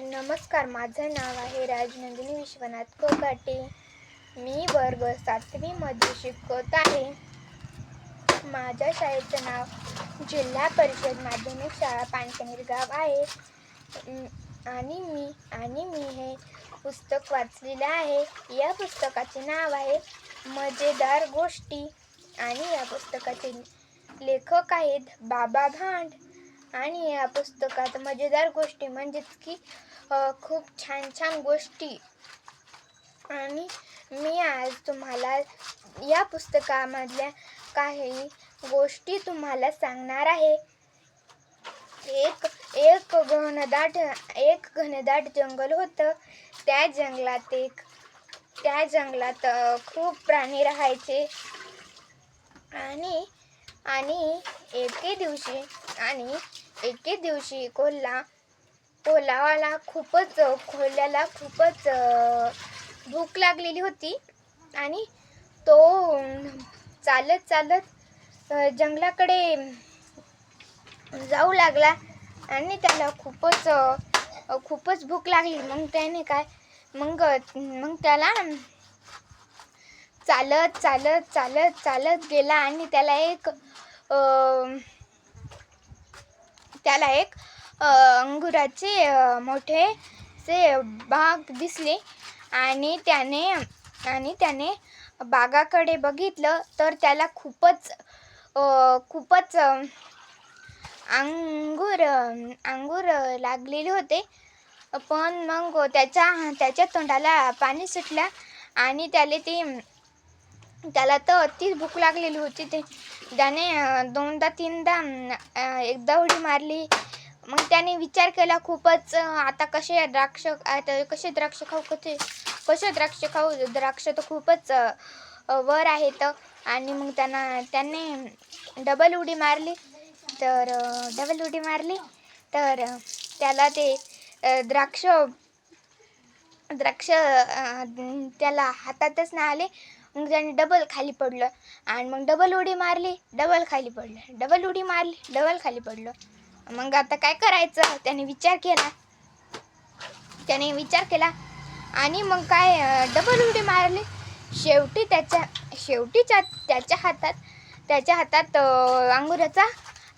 नमस्कार माझं नाव आहे राजनंदिनी विश्वनाथ कोकाटे. मी वर्ग सातवीमध्ये शिकत आहे. माझ्या शाळेचं नाव जिल्हा परिषद माध्यमिक शाळा पानशेनीर गाव आहे. आणि मी आणि मी हे पुस्तक वाचलेलं आहे. या पुस्तकाचे नाव आहे मजेदार गोष्टी. आणि या पुस्तकाचे लेखक आहेत बाबा भांड. आणि या पुस्तकात मजेदार गोष्टी म्हणजेच की खूप छान छान गोष्टी. आणि मी आज तुम्हाला या पुस्तकामधल्या काही गोष्टी तुम्हाला सांगणार आहे. एक एक घनदाट एक घनदाट जंगल होतं. त्या जंगलात एक त्या जंगलात खूप प्राणी राहायचे. आणि आणि एके दिवशी आणि एके दिवशी कोल्हा कोल्हावाला खूपच कोल्ह्याला खूपच भूक लागलेली होती. आणि तो चालत चालत जंगलाकडे जाऊ लागला. आणि त्याला खूपच खूपच भूक लागली. मग त्याने काय मग मग त्याला चालत चालत चालत चालत गेला. आणि त्याला एक त्याला एक अंगुराचे मोठे से बाग दिसले. आणि त्याने आणि त्याने बागाकडे बघितलं तर त्याला खूपच खूपच अंगूर अंगूर लागलेले होते. पण मग त्याच्या त्याच्या तोंडाला पाणी सुटलं आणि त्याला ते त्याला तर अतिच भूक लागलेली होती ते. त्याने दोनदा तीनदा एकदा उडी मारली. मग त्याने विचार केला खूपच आता कसे द्राक्ष आता कसे द्राक्ष खाऊ कसे कसे द्राक्ष खाऊ? द्राक्ष तर खूपच वर आहेत. आणि मग त्यांना त्याने डबल उडी मारली. तर डबल उडी मारली. तर त्याला ते द्राक्ष द्राक्ष त्याला हातातच नाही आले मग त्याने डबल खाली पडलं. आणि मग डबल उडी मारली डबल खाली पडलं. डबल उडी मारली डबल खाली पडलं. मग आता काय करायचं? त्याने विचार केला. त्याने विचार केला. आणि मग काय डबल उडी मारली. शेवटी त्याच्या शेवटीच्या त्याच्या हातात त्याच्या हातात अंगुराचा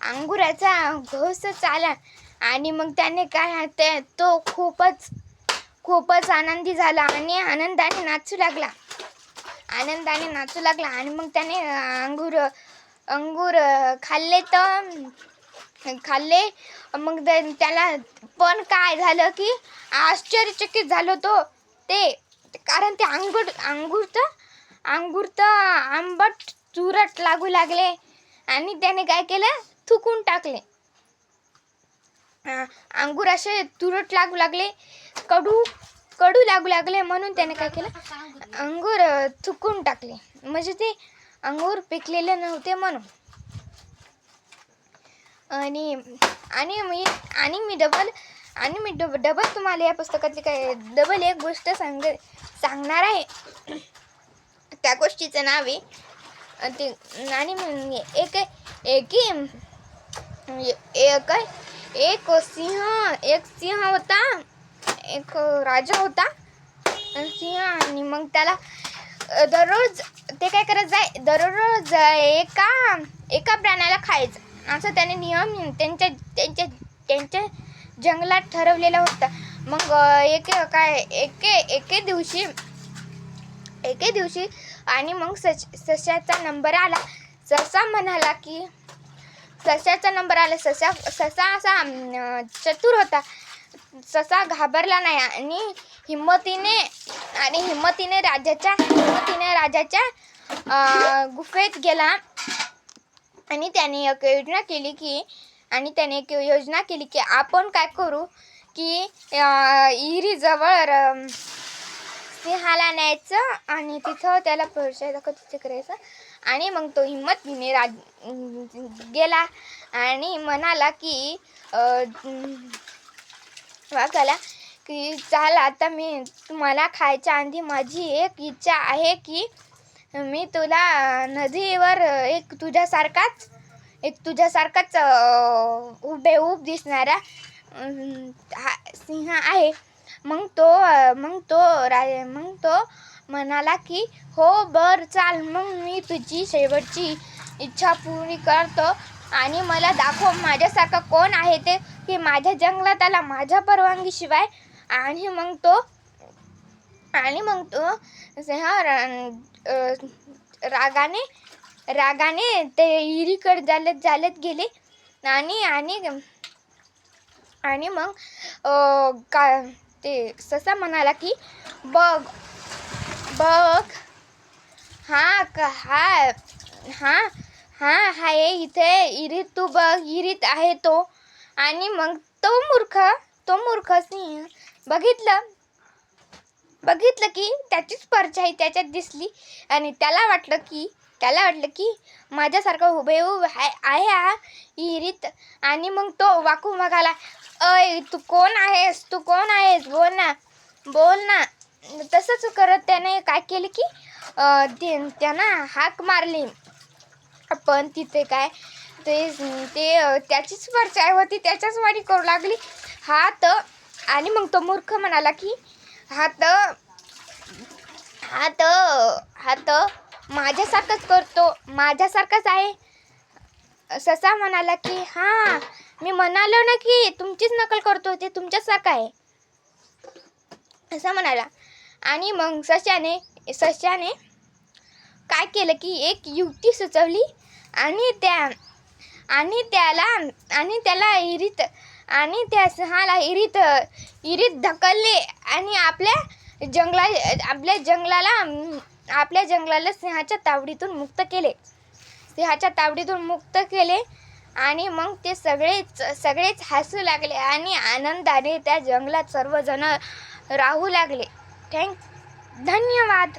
अंगुराचा घोसच आला आणि मग त्याने काय ते तो खूपच खूपच आनंदी झाला आणि आनंदाने नाचू लागला. आनंदाने नाचू लागला आणि मग त्याने अंगूर अंगूर खाल्ले तर खाल्ले. मग त्याला पण काय झालं की आश्चर्यचकित झालो तो. ते कारण ते अंगूर अंगूर तर अंगूर तर आंबट चुरट लागू लागले. आणि त्याने काय केलं? थुकून टाकले. अंगूर असे तुरट लागू लागले. कडू कडू लागू लागले म्हणून त्याने काय केलं? अंगूर थुकून टाकले. म्हणजे ते अंगूर पिकलेले नव्हते म्हणून. आणि आणि मी आणि मी डबल आणि मी डब डबल तुम्हाला या पुस्तकातली काय डबल एक गोष्ट सांग सांगणार आहे. त्या गोष्टीचं नाव आहे ते आणि मी एक एक एक एक सिंह एक सिंह होता. एक राजा होता. सिंह आणि मग त्याला दररोज ते काय करत जाय दररोज एका एका प्राण्याला खायचं. असं त्याने नियम त्यांच्या त्यांच्या त्यांच्या जंगलात ठरवलेला होता. मग एके काय एके एके दिवशी एके दिवशी आणि मग सश सशाचा नंबर आला. ससा म्हणाला की सश्याचा नंबर आला. ससा ससा असा चतुर होता. ससा घाबरला नाही आणि हिंमतीने आणि हिंमतीने राजाच्या हिंमतीने राजाच्या गुफेत गेला. आणि त्याने एक योजना केली की आणि त्याने एक योजना केली की आपण काय करू की इहिरीजवळ सिंहाला न्यायचं आणि तिथं त्याला प्रोत्साहित तिथे करायचं. आणि मग तो हिंमतीने राज गेला आणि म्हणाला की अं, वाघाला की चाल आता मी तुम्हाला खायच्या आधी माझी एक इच्छा आहे की मी तुला नदीवर एक तुझ्यासारखाच एक तुझ्यासारखाच उबेऊब दिसणारा हा सिंह आहे. मग तो मग तो रा मग तो म्हणाला की हो बर चाल. मग मी तुझी शेवटची इच्छा पूर्ण करतो. आणि मला दाखव माझ्यासारखा कोण आहे ते की माझ्या जंगलात आला माझ्या परवानगीशिवाय. आणि मग तो आणि मग तो हा रागाने रागाने ते हिरीकडे चालत चालत गेले. आणि आणि आणि मग का ते ससा म्हणाला की बघ बघ हा का हा हा हां आहे इथे इरीत तू बघ इरीत आहे तो. आणि मग तो मूर्ख तो मूर्ख सिंह बघितलं बघितलं की त्याचीच परछाई त्याच्यात दिसली. आणि त्याला वाटलं की त्याला वाटलं की माझ्यासारखं हुबेहूब आहे आहे हा इरीत. आणि मग तो वाकू मगाला अय तू कोण आहेस? तू कोण आहेस? बोल ना बोल ना. तसंच करत त्याने काय केलं की अं, त्यानं हाक मारली. पण तिथे काय ते ते त्याचीच परचाय होती त्याच्याच वाणी करू लागली. हा तर आणि मग तो मूर्ख म्हणाला की हा तर हा तर हा तर माझ्यासारखंच करतो माझ्यासारखाच आहे. ससा म्हणाला की हां मी म्हणालो ना की तुमचीच नकल करतो ते तुमच्यासारखं आहे. असं म्हणाला. आणि मग सशाने सशाने काय केलं की एक युक्ती सुचवली आणि त्या आणि त्याला आणि त्याला इरीत आणि त्या सिंहाला इरीत इरीत ढकलले. आणि आपल्या जंगला आपल्या जंगलाला आपल्या जंगलाला सिंहाच्या तावडीतून मुक्त केले. सिंहाच्या तावडीतून मुक्त केले. आणि मग ते सगळेच सगळेच हसू लागले आणि आनंदाने त्या जंगलात सर्वजण राहू लागले. थँक धन्यवाद.